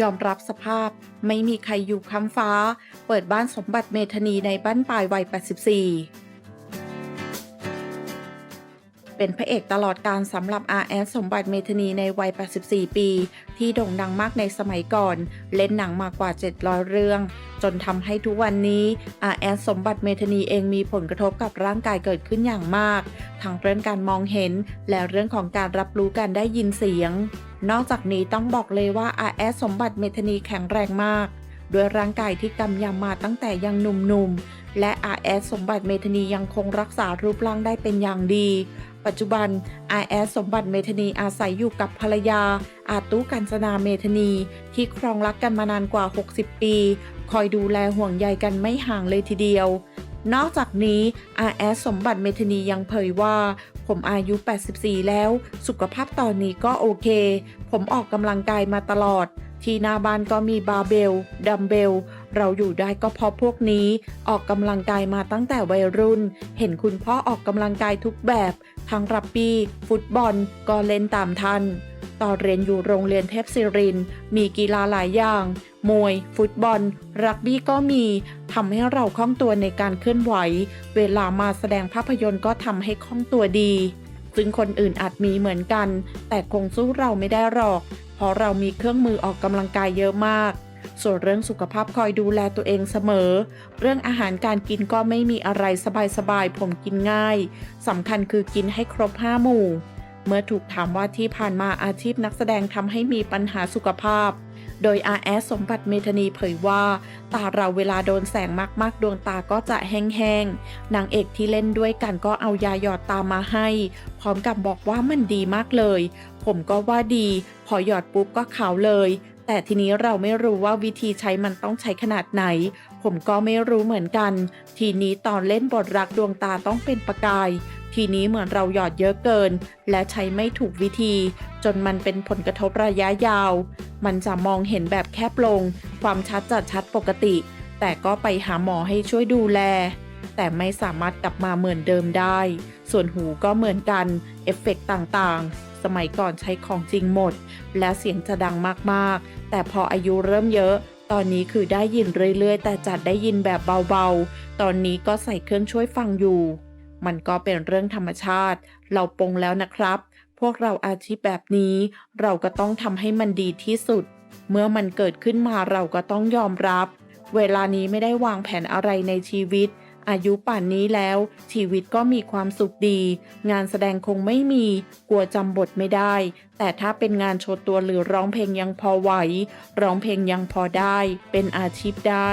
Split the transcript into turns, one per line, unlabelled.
ยอมรับสภาพไม่มีใครอยู่ค้ำฟ้า เปิดบ้านสมบัติเมธนีในบ้านปลายวัย 84 เป็นพระเอกตลอดการสำหรับ R.S. สมบัติเมธนีในวัย 84 ปี ที่โด่งดังมากในสมัยก่อน เล่นหนังมากกว่า 700 เรื่อง จนทำให้ทุกวันนี้ R.S. สมบัติเมธนีเองมีผลกระทบกับร่างกายเกิดขึ้นอย่างมาก ทั้งเรื่องการมองเห็น และเรื่องของการรับรู้การได้ยินเสียง นอกจากนี้ต้องบอกเลยว่า R.S. สมบัติเมธนีแข็งแรงมาก ด้วยร่างกายที่กำยำมาตั้งแต่ยังหนุ่มๆ และ R.S. สมบัติเมธานียังคงรักษารูปร่างได้เป็นอย่างดี ปัจจุบัน R.S. สมบัติเมธานีอาศัยอยู่กับภรรยา อาตุกัญจนาเมธานี ที่ครองรักกันมานานกว่า 60 ปี คอยดูแลห่วงใยกันไม่ห่างเลยทีเดียวนอกจากนี้ R.S. สมบัติเมธานียังเผยว่า ผมอายุ 84 แล้ว สุขภาพตอนนี้ก็โอเค ผมออกกำลังกายมาตลอด ที่หน้าบ้านก็มีบาร์เบล ดัมเบล เราอยู่ได้ก็เพราะพวกนี้ ออกกำลังกายมาตั้งแต่วัยรุ่น เห็นคุณพ่อออกกำลังกายทุกแบบ ทั้งรับบี้ ฟุตบอล ก็เล่นตามทัน ตอนเรียนอยู่โรงเรียนเทพศิริน มีกีฬาหลายอย่าง มวย ฟุตบอล รักบี้ก็มีทำให้เราคล่องตัวในการเคลื่อนไหว เวลามาแสดงภาพยนตร์ก็ทำให้คล่องตัวดีซึ่งคนอื่นอาจมีเหมือนกัน แต่คงสู้เราไม่ได้หรอก ราะเรามีเครื่องมือออกกำลังกายเยอะมาก ส่วนเรื่องสุขภาพคอยดูแลตัวเองเสมอ เรื่องอาหารการกินก็ไม่มีอะไรสบายๆ ผมกินง่ายสำคัญคือกินให้ครบห้าหมู่ เมื่อถูกถามว่าที่ผ่านมาอาชีพนักแสดงทำให้มีปัญหาสุขภาพ โดย R.S. สมบัติเมธานีเผยว่า ตาเราเวลาโดนแสงมากๆ ดวงตาก็จะแห้งๆนางเอกที่เล่นด้วยกันก็เอายาหยอดตามาให้ พร้อมกับบอกว่ามันดีมากเลย ผมก็ว่าดี พอหยอดปุ๊บก็ขาวเลย แต่ทีนี้เราไม่รู้ว่าวิธีใช้มันต้องใช้ขนาดไหน ผมก็ไม่รู้เหมือนกัน ทีนี้ตอนเล่นบทรักดวงตาต้องเป็นประกายทีนี้เหมือนเราหยอดเยอะเกิน และใช้ไม่ถูกวิธี จนมันเป็นผลกระทบระยะยาว มันจะมองเห็นแบบแคบลง ความชัดจัดชัดปกติ แต่ก็ไปหาหมอให้ช่วยดูแล แต่ไม่สามารถกลับมาเหมือนเดิมได้ ส่วนหูก็เหมือนกัน เอฟเฟกต์ต่างๆ สมัยก่อนใช้ของจริงหมด และเสียงจะดังมากๆ แต่พออายุเริ่มเยอะตอนนี้คือได้ยินเรื่อยๆ แต่จัดได้ยินแบบเบาๆ ตอนนี้ก็ใส่เครื่องช่วยฟังอยู่ มันก็เป็นเรื่องธรรมชาติ เราปงแล้วนะครับ วกเราอาชีพแบบนี้ เราก็ต้องทำให้มันดีที่สุด เมื่อมันเกิดขึ้นมาเราก็ต้องยอมรับ เวลานี้ไม่ได้วางแผนอะไรในชีวิต อายุป่านนี้แล้ว ชีวิตก็มีความสุขดี งานแสดงคงไม่มี กลัวจำบทไม่ได้ แต่ถ้าเป็นงานโชว์ตัวหรือร้องเพลงยังพอไหว ร้องเพลงยังพอได้ เป็นอาชีพได้